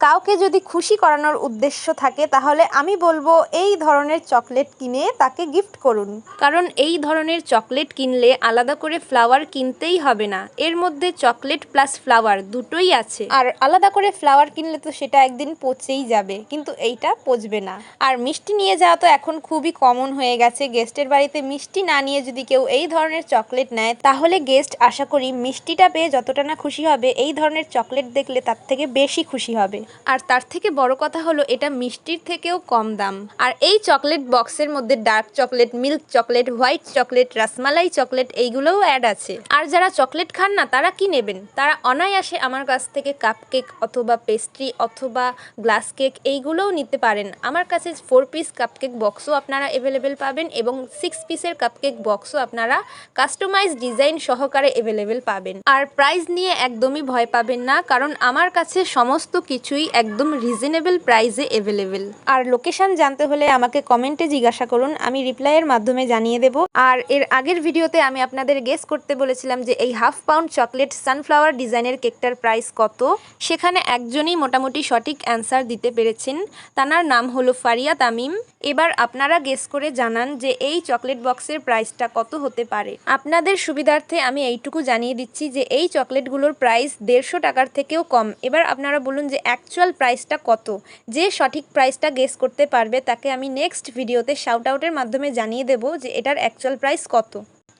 কাউকে যদি খুশি করানোর উদ্দেশ্য থাকে তাহলে আমি বলব এই ধরনের চকলেট কিনে তাকে গিফট করুন। কারণ এই ধরনের চকলেট কিনলে আলাদা করে ফ্লাওয়ার কিনতেই হবে না। এর মধ্যে চকলেট প্লাস ফ্লাওয়ার দুটোই আছে। আর আলাদা করে ফ্লাওয়ার কিনলে তো সেটা একদিন পচেই যাবে কিন্তু এইটা পচবে না। আর মিষ্টি নিয়ে যাওয়া তো এখন খুবই কমন হয়ে গেছে। গেস্টের বাড়িতে মিষ্টি না নিয়ে যদি কেউ এই ধরনের চকলেট নেয় তাহলে গেস্ট আশা করি মিষ্টিটা পেয়ে যতটা না খুশি হবে এই ধরনের চকলেট দেখলে তার থেকে বেশি খুশি হবে। আর তার থেকে বড় কথা হলো এটা মিষ্টির থেকেও কম দাম। আর এই চকলেট বক্সের মধ্যে dark chocolate, milk chocolate, white chocolate, rasmalai chocolate এইগুলোও অ্যাড আছে। আর যারা চকলেট খান না, তারা কি নেবেন? তারা অনায়াসে আমার কাছ থেকে কাপকেক অথবা পেস্ট্রি অথবা গ্লাস কেক এইগুলোও নিতে পারেন। আমার কাছে ফোর পিস কাপকেক বক্সও আপনারা অ্যাভেলেবেল পাবেন এবং সিক্স পিসের কাপকেক বক্সও আপনারা কাস্টমাইজ ডিজাইন সহকারে অ্যাভেলেবেল পাবেন। আর প্রাইস নিয়ে একদমই ভয় পাবেন না, কারণ আমার কাছে সমস্ত কিছুই একদম রিজনেবল প্রাইসে অ্যাভেলেবেল আর লোকেশন জানতে হলে আমাকে কমেন্টে জিজ্ঞাসা করুন, আমি রিপ্লাইয়ের মাধ্যমে জানিয়ে দেব। আর এর আগের ভিডিওতে আমি আপনাদের গেস করতে বলেছিলাম যে এই হাফ পাউন্ড চকলেট সানফ্লাওয়ার ডিজাইনের কেকটার প্রাইস কত? সেখানে একজনই মোটামুটি সঠিক অ্যান্সার দিতে পেরেছেন। তানার নাম হলো ফারিয়া তামিম। এবার আপনারা গেস করে জানান যে এই চকলেট বক্সের প্রাইসটা কত হতে পারে। আপনাদের সুবিধার্থে আমি এইটুকু জানিয়ে দিচ্ছি যে এই চকলেটগুলোর প্রাইস দেড়শো টাকার থেকেও কম। এবার আপনারা বলুন যে অ্যাকচুয়াল প্রাইসটা কত। যে সঠিক প্রাইসটা গেস করতে পারবে তাকে আমি নেক্সট ভিডিওতে শাউট আউটের মাধ্যমে জানিয়ে দেব যে এটার অ্যাকচুয়াল প্রাইস কত।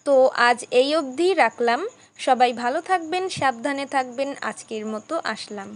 তো আজ এই অবধি রাখলাম। সবাই ভালো থাকবেন, সাবধানে থাকবেন। আজকের মতো আসলাম।